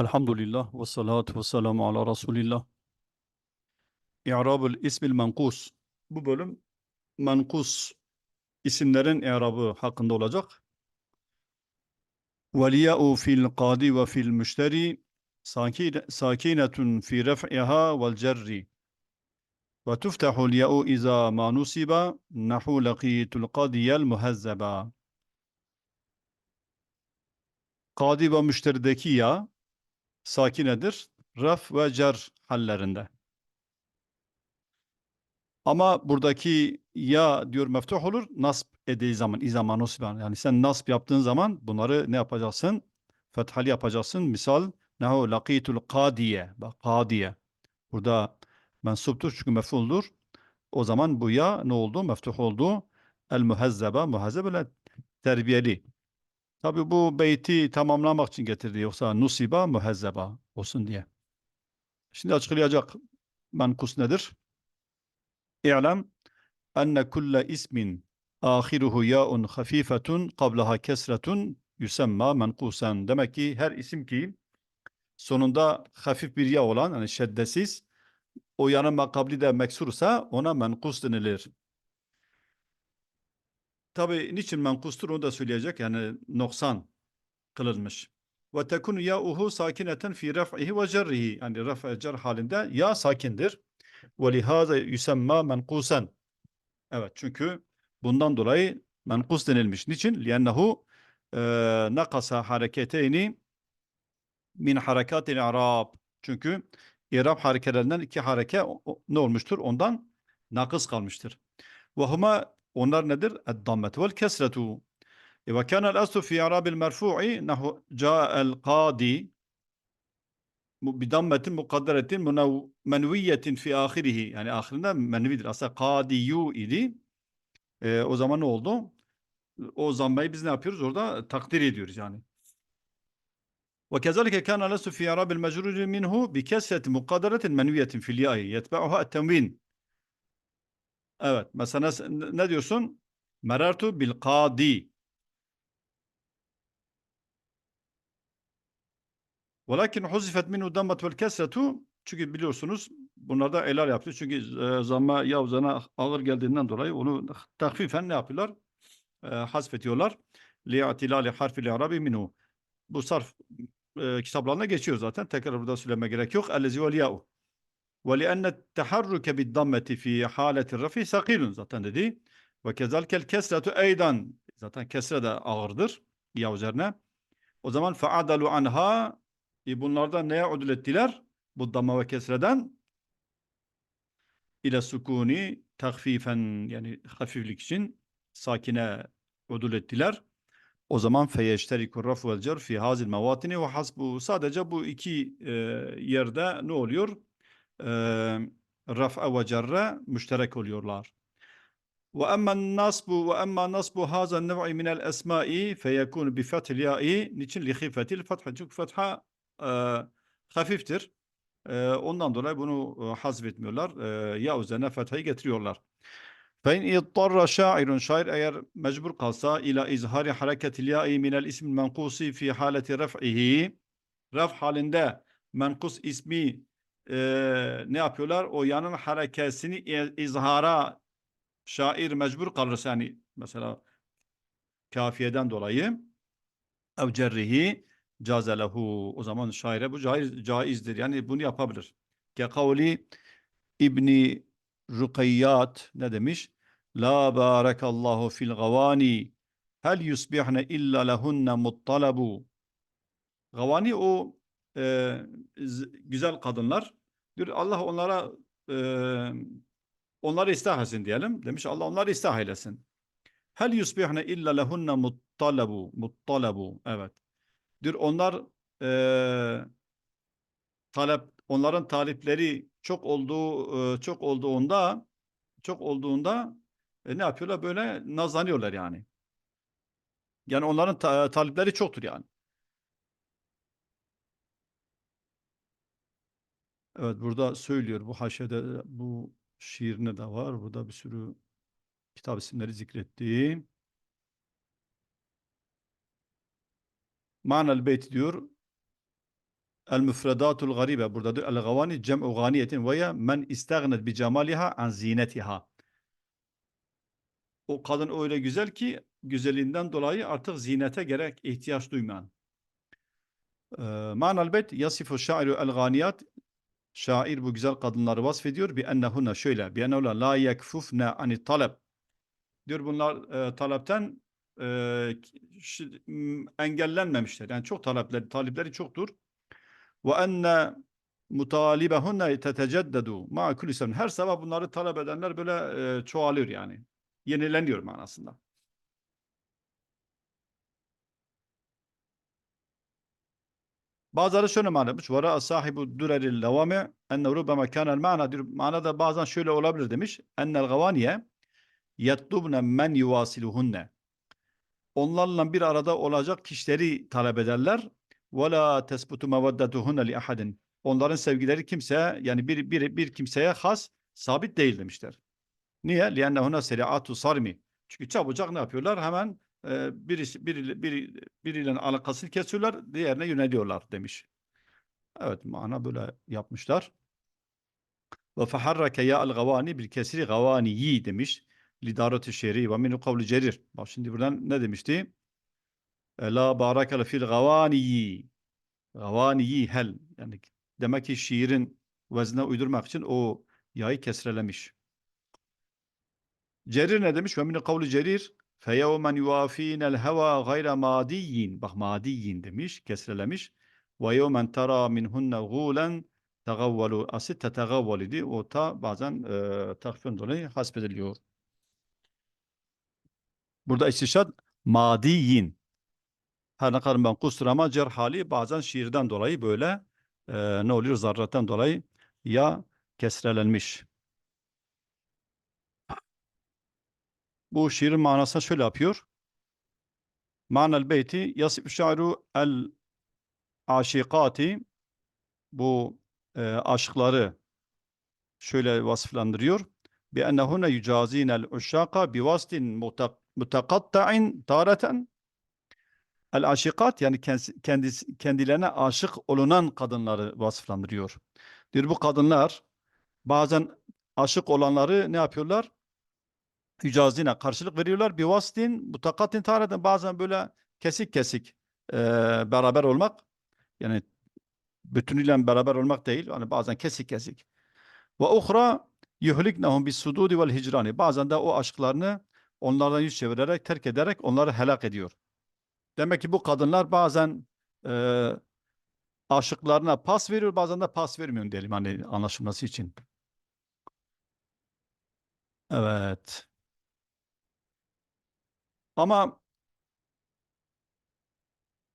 Elhamdülillah ve salatu ve selamu ala Resulillah. İ'rabul ismil menkus. Bu bölüm menkus isimlerin i'rabı hakkında olacak. Veliya'u fil qadi ve fil müşteri sakine- sakinetun fi ref'iha vel cerri. Ve tuftahul ya'u iza ma nusiba nahu laqitul qadiyel muhazzeba. Kadi ve müşterideki ya sakinedir. Raf ve cer hallerinde. Ama buradaki ya diyor meftuh olur nasb edildiği zaman izama nusban. Yani sen nasb yaptığın zaman bunları ne yapacaksın? Fethali yapacaksın. Misal nehu laqitul kadiye. Bak kadiye. Burada mensuptur çünkü mef'uldur. O zaman bu ya ne oldu? Meftuh oldu. El muhazzebe. Muhazzebe terbiyeli. Tabi bu beyti tamamlamak için getirdi. Yoksa nusiba muhazzeba olsun diye. Şimdi açıklayacak menkus nedir? İ'lem enne kulle ismin ahiruhu ya'un hafifetun qablaha kesretun yusemma menkusen. Demek ki her isim ki sonunda hafif bir ya olan yani şeddesiz o yanın makabli de meksursa ona menkus denilir. Tabi niçin menkustur onu da söyleyecek yani noksan kılınmış. Ve tekunu ya'uhu sakineten fi ref'ihi ve cerrihi. Yani ref cer halinde ya sakindir. Ve lihaza yusemma menkusen. Evet çünkü bundan dolayı menkus denilmiş. Niçin? Liyennehu e, nakasa hareketeyni min harekatil arab. Çünkü İrab harekelerinden iki hareke ne olmuştur? Ondan nakıs kalmıştır. Ve huma onlar nedir? Eddammetu vel kesretu. Ve kânel aslu fi i'râbil merfu'i nahu câ'el qâdi bidammetin mukadderetin munev- menviyetin fi ahirihi. Yani ahirinde menvidir. Aslında kâdiyyu idi. Ee, o zaman ne oldu? O zammayı biz ne yapıyoruz? Orada takdir ediyoruz yani. وكذلك كان الأصل في إعراب المجرور منه بكسرة مقدرة منوية في الياء يتبعها التنوين Evet. Mesela ne diyorsun? Merartu bil kadi. Velakin huzifet minhu dammet vel kesretu. Çünkü biliyorsunuz bunlarda elal yapıyor. Çünkü e, zamma yavzana ağır geldiğinden dolayı onu takfifen ne yapıyorlar? E, hasfediyorlar. Li'atilali harfi arabi minhu. Bu sarf e, kitaplarına geçiyor zaten. Tekrar burada söyleme gerek yok. Ellezi vel ya'u. Ve lienne teharruke bid dammeti fi haleti rafi sakilun zaten dedi. Ve kezalkel kesretu eydan. Zaten kesre de ağırdır. Ya üzerine. O zaman faadalu anha e bunlardan neye udul ettiler? Bu damma ve kesreden ile sukuni takfifen yani hafiflik için sakine udul ettiler. O zaman feyeşterikur raf vel cer fi hazil mevatini ve hasbu sadece bu iki e, yerde ne oluyor? Raf'a ve cerre müşterek oluyorlar. Ve emma nasbu ve emma nasbu haza nev'i min el esma'i feyekun bi fethil ya'i niçin li khifetil fetha çünkü fetha e, hafiftir. E, ondan dolayı bunu e, hazmetmiyorlar. E, ya üzerine fethayı getiriyorlar. Fe in idtarra şairun şair eğer mecbur kalsa ila izhari hareketil ya'i min el ismil menkusi fi haleti ref'ihi raf halinde menkus ismi eee, ne yapıyorlar? O yanın harekesini izhara şair mecbur kalırsa yani mesela kafiyeden dolayı ev cerrihi cazelehu o zaman şaire bu caiz, caizdir. Yani bunu yapabilir. Ke kavli İbni Rukayyat ne demiş? La barakallahu fil gavani hel yusbihne illa lehunne muttalabu Gavani o e, güzel kadınlar. Diyor Allah onlara e, onları istah etsin diyelim. Demiş Allah onları istah eylesin. Hel yusbihne illa lehunne muttalabu. Muttalabu. Evet. Diyor onlar e, talep onların talipleri çok olduğu e, çok olduğunda çok olduğunda e, ne yapıyorlar? Böyle nazlanıyorlar yani. Yani onların ta- talipleri çoktur yani. Evet burada söylüyor bu haşede bu şiirine de var. Burada bir sürü kitap isimleri zikretti. Manel beyt diyor. El müfredatul garibe burada diyor. El gavani cem'u ganiyetin ve ya men istagnet bi cemaliha an zinetiha. O kadın öyle güzel ki güzelliğinden dolayı artık zinete gerek ihtiyaç duymayan. Manal beyt yasifu şairu el ganiyat Şair bu güzel kadınları vasfediyor. Bi ennehunne şöyle. Bi ennehunne la yekfufne ani talep. Diyor bunlar e, talepten e, engellenmemişler. Yani çok talepleri, talipleri çoktur. Ve enne mutalibehunne teteceddedu ma'a kulli. Her sabah bunları talep edenler böyle e, çoğalıyor yani. Yenileniyor manasında. Bazıları şöyle mana yapmış. Vara asahibu dureril levame enne rubama kanel mana diyor. Mana da bazen şöyle olabilir demiş. En Ennel gavaniye yatlubne men yuvasiluhunne. Onlarla bir arada olacak kişileri talep ederler. Ve la tesbutu meveddetuhunne li ahadin. Onların sevgileri kimseye yani bir, bir, bir kimseye has sabit değil demişler. Niye? Liennehuna seriatu sarmi. Çünkü çabucak ne yapıyorlar? Hemen e, birisi, biri, biri, biriyle alakasını kesiyorlar, diğerine yöneliyorlar demiş. Evet, mana böyle yapmışlar. Ve feharrake ya el gavani bil kesri gavaniyi demiş. Lidaratu şer'i ve minu kavlu cerir. Bak şimdi buradan ne demişti? E, La barakale fil gavaniyi. Gavaniyi hel. Yani demek ki şiirin veznine uydurmak için o yayı kesrelemiş. Cerir ne demiş? Ve min kavlu cerir feyevmen yuafinel heva gayra madiyin. Bak madiyin demiş, kesrelemiş. Yevmen tera minhunne gulen tegavvalu. Asit tetegavval idi. O ta bazen e, takfirden dolayı hasbediliyor. Burada istişad madiyin. Her ne kadar ben kusur ama cer hali bazen şiirden dolayı böyle e, ne oluyor? Zarratten dolayı ya kesrelenmiş. Bu şiirin manasını şöyle yapıyor. Manel beyti yasif şairu el aşikati bu e, aşıkları şöyle vasıflandırıyor. Bi ennehune yucazinel uşşaka bi vastin mutakatta'in tareten el aşikat yani kendisi, kendilerine aşık olunan kadınları vasıflandırıyor. Diyor bu kadınlar bazen aşık olanları ne yapıyorlar? Yücazine karşılık veriyorlar. Bir vastin mutakatin tarihten bazen böyle kesik kesik e, beraber olmak yani bütünüyle beraber olmak değil. Hani bazen kesik kesik. Ve uhra yuhliknehum bis sududi vel hicrani. Bazen de o aşklarını onlardan yüz çevirerek, terk ederek onları helak ediyor. Demek ki bu kadınlar bazen e, aşıklarına pas veriyor, bazen de pas vermiyor diyelim hani anlaşılması için. Evet. Ama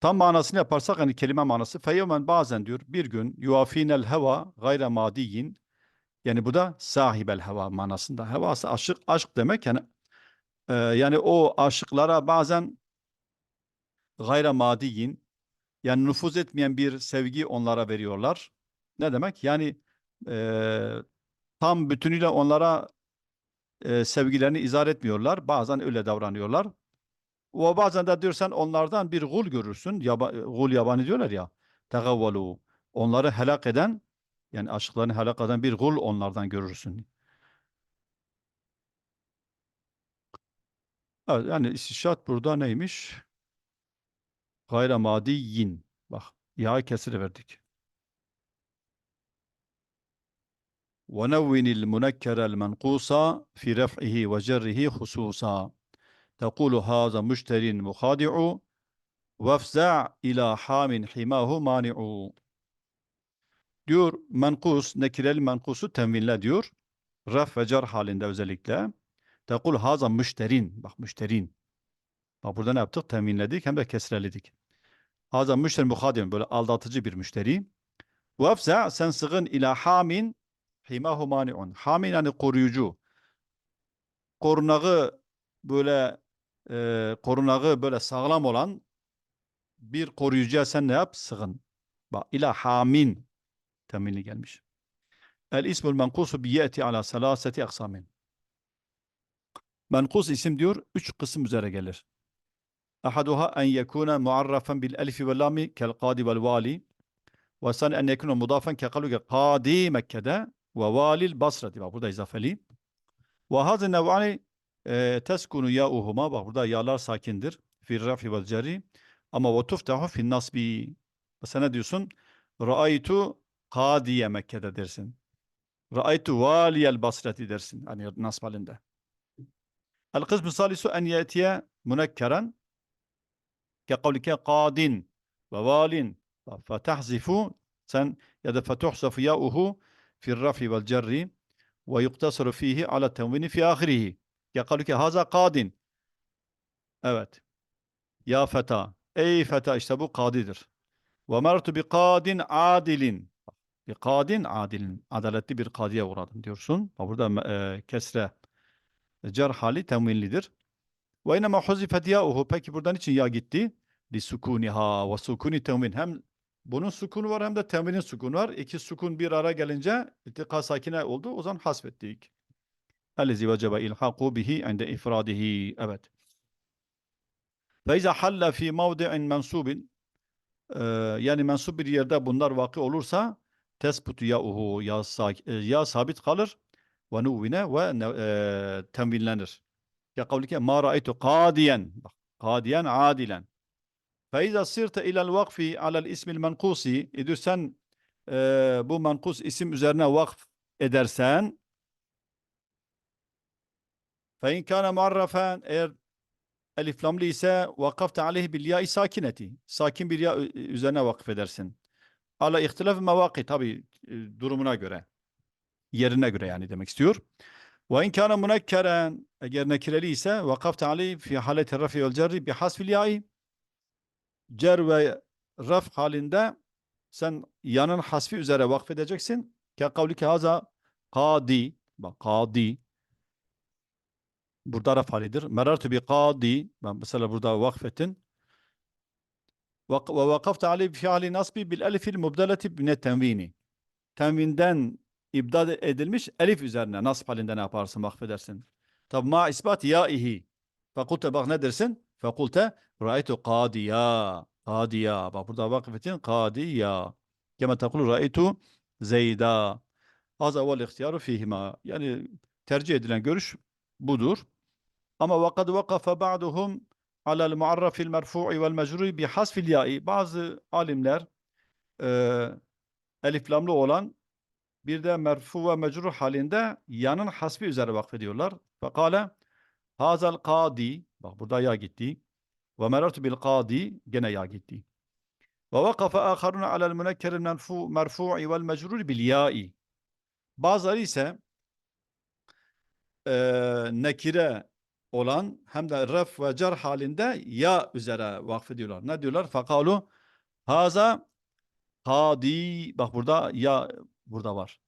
tam manasını yaparsak hani kelime manası feyevmen bazen diyor bir gün yuafinel heva gayre madiyin yani bu da sahibel heva manasında. Hevası aşık, aşk demek yani e, yani o aşıklara bazen gayre madiyin yani nüfuz etmeyen bir sevgi onlara veriyorlar. Ne demek? Yani e, tam bütünüyle onlara e, sevgilerini izah etmiyorlar. Bazen öyle davranıyorlar. Ve bazen de diyorsan onlardan bir gul görürsün. Yaba, gul yabani diyorlar ya. Tegavvalu. Onları helak eden yani aşıklarını helak eden bir gul onlardan görürsün. Evet, yani istişat burada neymiş? Gayra madiyin. Bak ya kesir verdik. ونون المنكر المنقوص في رفعه وجره خصوصا tekulu haza müşterin muhadi'u vefza' ila hamin himahu mani'u. Diyor menkus, nekirel menkusu tenvinle diyor. Raf ve cer halinde özellikle. Tekul haza müşterin. Bak müşterin. Bak burada ne yaptık? Tenvinledik hem de kesreledik. Haza müşterin muhadim. Böyle aldatıcı bir müşteri. Vefza' sen sığın ila hamin himahu mani'un. Hamin yani koruyucu. Korunağı böyle e, korunağı böyle sağlam olan bir koruyucuya sen ne yap? Sığın. Bak ila hamin teminli gelmiş. El ismul menkusu bi yeti ala selaseti aksamin. Menkus isim diyor üç kısım üzere gelir. Ahaduha en yekuna muarrafen bil elifi ve lami kel kadi vel vali Ve sen en yekunu mudafen ke kaluke kadi Mekke'de ve valil Basra'di. Bak burada izafeli. Ve hazı nev'ani e, teskunu ya uhuma bak burada yalar sakindir. Fir rafi vel ceri. Ama ve tuftahu fin nasbi. Sen ne diyorsun? Ra'aytu kadiye Mekke'de dersin. Ra'aytu valiyel basreti dersin. Hani nasb halinde. El kısmı salisu en yetiye münekkeren ke kavlike kadin ve valin fetehzifu sen ya da fetuhzafu ya'uhu fir rafi vel cerri ve yuktasaru fihi ala tenvini fi ahirihi ki haza kadin. Evet. Ya feta. Ey feta işte bu kadidir. Ve mertu bi kadin adilin. Bi kadin adilin adaletli bir kadiye uğradım diyorsun. Burada e, kesre cer hali tenvinlidir ve inema huzifet ya'uhu. Peki buradan için ya gitti? Li sukuniha ve sukuni tenvin hem bunun sukunu var hem de teminin sukunu var. İki sukun bir ara gelince iltika sakine oldu. O zaman hasbettik. Ellezî vecebe ilhaqu bihi inde ifradihi. Evet. Ve izâ halle fî mevdi'in yani mensup bir yerde bunlar vakı olursa tesbutu ya'uhu ya, ya sabit kalır ve nuvvine ve tenvinlenir. Ya kavlike ma ra'aytu kadiyen. Bak, kadiyen adilen. Fe izâ sirte ilel vakfi alel ismil menkusi. İdü sen e, bu menkus isim üzerine vakf edersen Fe in kana muarrafen eğer eliflamlı ise vakafte aleyhi bil ya'i sakineti. Sakin bir ya üzerine vakıf edersin. Ala ihtilaf mevaki tabi ıı, durumuna göre. Yerine göre yani demek istiyor. Ve in kana munekkeren eğer nekireli ise vakafte aleyhi fi haleti rafi vel cerri bi hasfil. Cer ve raf halinde sen yanın hasfi üzere vakfedeceksin. Ke kavlike haza kadi. Bak kadi. Burada raf halidir. Merartu bi kadi. Ben mesela burada vakfettin. Ve vakafte aleyhi fi hali nasbi bil elifil mubdeleti bine tenvini. Tenvinden ibdad edilmiş elif üzerine nasb halinde ne yaparsın vakfedersin. Tabi ma isbat yaihi. Fakulte bak ne dersin? Fakulte ra'aytu kadiya. Kadiya. Bak burada vakfetin kadiya. Kema tekulu ra'aytu zeyda. Haza vel ihtiyaru fihima. Yani tercih edilen görüş budur. Ama vakad vakafa ba'duhum alel muarrafil merfu'i vel mecruri bi ya'i. Bazı alimler e, elif lamlı olan bir de merfu ve mecrur halinde yanın hasbi üzere vakfediyorlar. Fekale hazal kadi. Bak burada ya gitti. Ve merartu bil kadi. Gene ya gitti. Ve vakafe akharun alel münekkeril merfu, merfu'i vel mecrur bil ya'i. Bazıları ise e, nekire olan hem de ref ve cer halinde ya üzere vakfediyorlar. Ne diyorlar? Fekalu haza kadi. Bak burada ya burada var.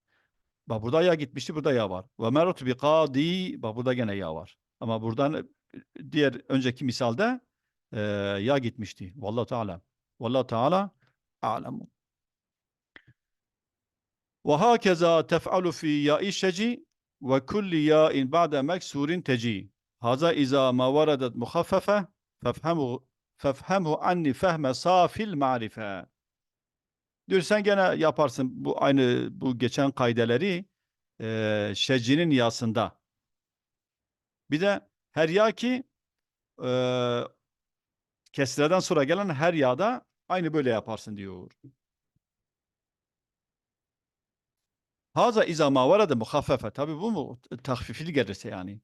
Bak burada ya gitmişti, burada ya var. Ve meratu bi kadi. Bak burada gene ya var. Ama buradan diğer önceki misalde e, ya gitmişti. Vallahu Teala. Vallahu Teala a'lemu. Ve hakeza tef'alu fi ya'i şeci ve kulli ya'in ba'de meksurin teci. Haza iza ma varadat muhaffefe fefhemu fefhemhu anni fehme safil ma'rife. Diyor sen gene yaparsın bu aynı bu geçen kaideleri e, şecinin yasında. Bir de her ya ki e, kesreden sonra gelen her yağda aynı böyle yaparsın diyor. Haza iza ma varada muhaffefe. Tabi bu mu tahfifli gelirse yani.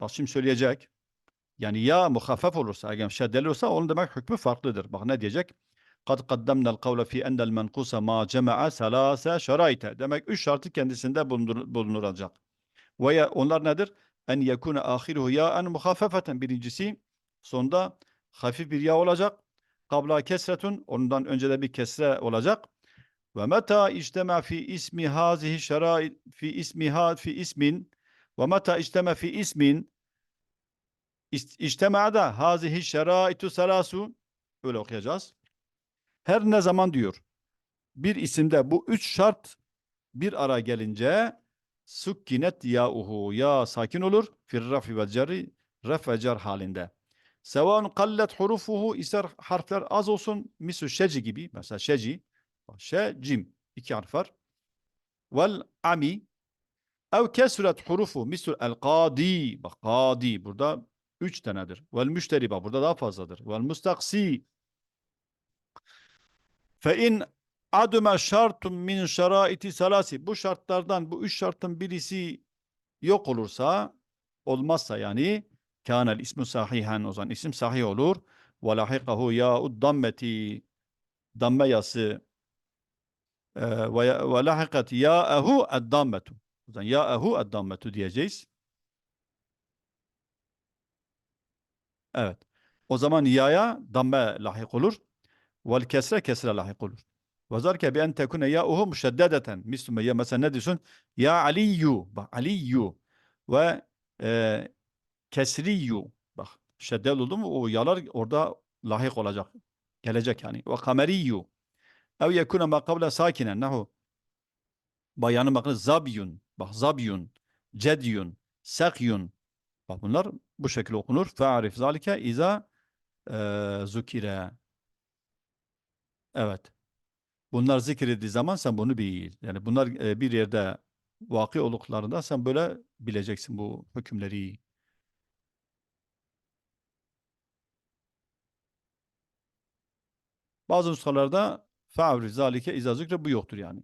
Bak şimdi söyleyecek. Yani ya muhaffef olursa, eğer şeddeli olursa onun demek hükmü farklıdır. Bak ne diyecek? Kad kaddemnel kavle fi endel menkusa ma cema'a selase şerayte. Demek üç şartı kendisinde bulunur, bulunuracak. Ve onlar nedir? En yekune ahiruhu ya en muhaffefeten. Birincisi sonda hafif bir ya olacak. Kabla kesretun. Ondan önce de bir kesre olacak. Ve meta ictema fi ismi hazihi şerait fi ismiha fi ismin ve meta içtema fi ismin içtemada hazihi şeraitu selasu öyle okuyacağız. Her ne zaman diyor bir isimde bu üç şart bir ara gelince sukkinet ya'uhu ya sakin olur fir rafi ve cerri ref ve cer halinde. Sevan kallet hurufuhu ister harfler az olsun misu şeci gibi mesela şeci Ş, cim. iki harf var. Vel ami ev kesret hurufu misl el kadi. Bak kadi burada üç tanedir. Vel müşteri bak burada daha fazladır. Vel mustaksi fe in adume şartun min şeraiti salasi. Bu şartlardan bu üç şartın birisi yok olursa olmazsa yani kânel ismu sahihen o zaman isim sahih olur. Ve lahikahu ya'ud dammeti damme yası ve lahikat ya'ehu eddammetu. O zaman ya'ehu eddammetu diyeceğiz. Evet. O zaman ya'ya damme lahik olur. Vel kesre kesre lahik olur. Ve zarke bi en tekune ya'uhu müşeddedeten. Mislume ya mesela ne diyorsun? Ya aliyyu. Bak aliyyu. Ve e, kesriyyu. Bak şeddel oldu mu o yalar orada lahik olacak. Gelecek yani. Ve kameriyyu. Ev yekune ma kavle sakinen. Nahu. Bayanı bakın zabiyun. Bak zabiyun. Cedyun. Sekyun. Bak bunlar bu şekilde okunur. Fe'arif zalike iza e, zukire. Evet. Bunlar zikredildiği zaman sen bunu bil. Yani bunlar e, bir yerde vakı olduklarında sen böyle bileceksin bu hükümleri. Bazı nüshalarda fe'arif zalike iza zükre bu yoktur yani.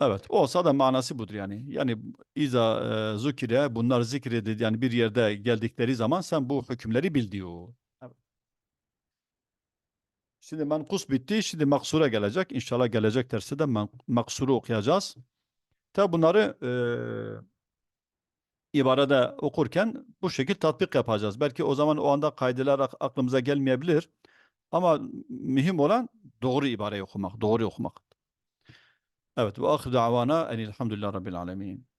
Evet, olsa da manası budur yani. Yani iza e, zukire bunlar zikredildi yani bir yerde geldikleri zaman sen bu hükümleri bil diyor. Evet. Şimdi menkus bitti. Şimdi maksura gelecek. İnşallah gelecek derste de men, maksuru okuyacağız. Tabi bunları e, ibarede okurken bu şekil tatbik yapacağız. Belki o zaman o anda kaydeler ak- aklımıza gelmeyebilir. Ama mühim olan doğru ibareyi okumak, doğru okumak. Evet ve ahir davana enilhamdülillah rabbil alemin.